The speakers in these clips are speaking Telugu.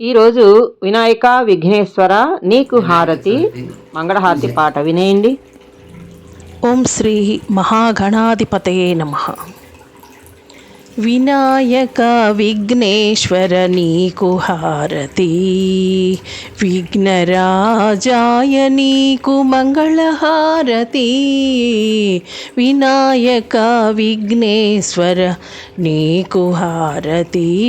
ఈరోజు వినాయక విఘ్నేశ్వర నీకు హారతి మంగళహారతి పాట వినేయండి. ఓం శ్రీ మహాగణాధిపతయే నమ. వినాయక విఘ్నేశ్వర నీకు హారతి. విఘ్నరాజాయ నీకు మంగళహారతి. వినాయక విఘ్నేశ్వర నీకు హారతి.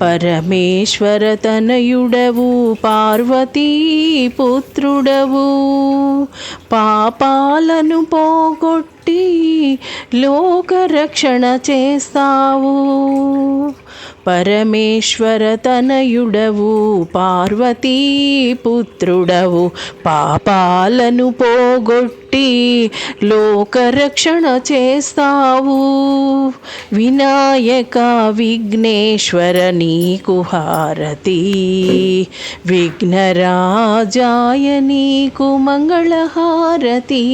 పరమేశ్వర తనయుడవు పార్వతీ పుత్రుడవు. పాపాలను పోగొట్టి లోకరక్షణ చేస్తావు. పరమేశ్వర తనయుడవు పార్వతీ పుత్రుడవు. పాపాలను పోగొట్టి లోకరక్షణ చేస్తావు. వినాయక విఘ్నేశ్వరని నీకు హారతి విఘ్నరాజాయ నీకు మంగళహారతి.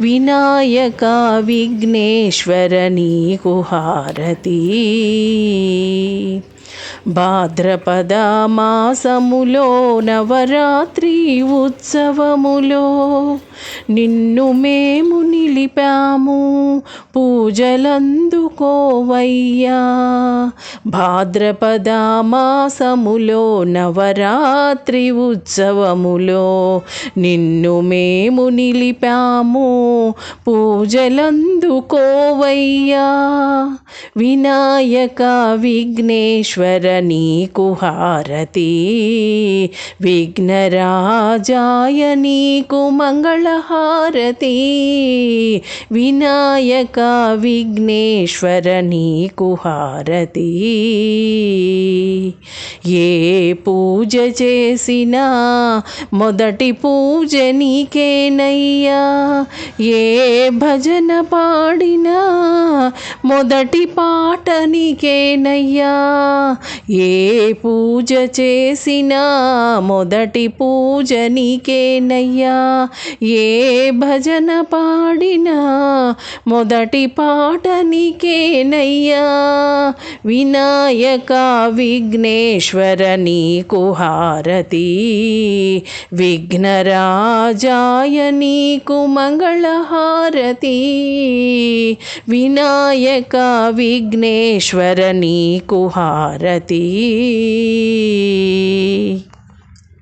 వినాయక విఘ్నేశ్వర నీకు హారతి భాద్రపద మాసములో నవరాత్రి ఉత్సవములో నిన్ను మేము నిలిపాము. పూజలందుకోవయ్యా. భాద్రపద మాసములో నవరాత్రి ఉత్సవములో నిన్ను మేము నిలిపాము. పూజలందుకోవయ్యా. వినాయక విఘ్నేశ్వర నీకు హారతి. విఘ్నరాజాయ నీకు మంగళహారతి. వినాయక విఘ్నేశ్వర నీకు హారతి ఏ పూజ చేసినా మొదటి పూజ నీకేనయ్యా ఏ భజన పాడినా మొదటి పాట నీకేనయ్యా ఏ పూజ చేసినా మొదటి పూజ నీకేనయ్యా ఏ భజన పాడినా మొదటి పాట నీకేనయ్యా. వినాయక విఘ్నేశ్వర నీకు హారతి. విఘ్నరాజాయ నీకు మంగళహారతి. వినాయక విఘ్నేశ్వర నీకు హారతి.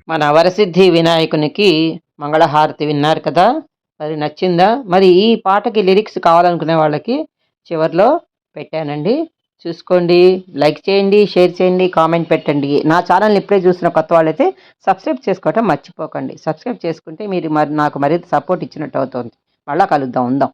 మన వరసిద్ధి వినాయకునికి మంగళహారతి విన్నారు కదా? మరి నచ్చిందా? మరి ఈ పాటకి లిరిక్స్ కావాలనుకునే వాళ్ళకి చివర్లో పెట్టానండి. చూసుకోండి లైక్ చేయండి షేర్ చేయండి కామెంట్ పెట్టండి. నా ఛానల్ని ఇప్పుడే చూసిన కొత్త వాళ్ళైతే సబ్స్క్రైబ్ చేసుకోవటం మర్చిపోకండి. సబ్స్క్రైబ్ చేసుకుంటే మీరు మరి నాకు మరింత సపోర్ట్ ఇచ్చినట్టు అవుతుంది. మళ్ళీ కలుద్దాం ఉందాం.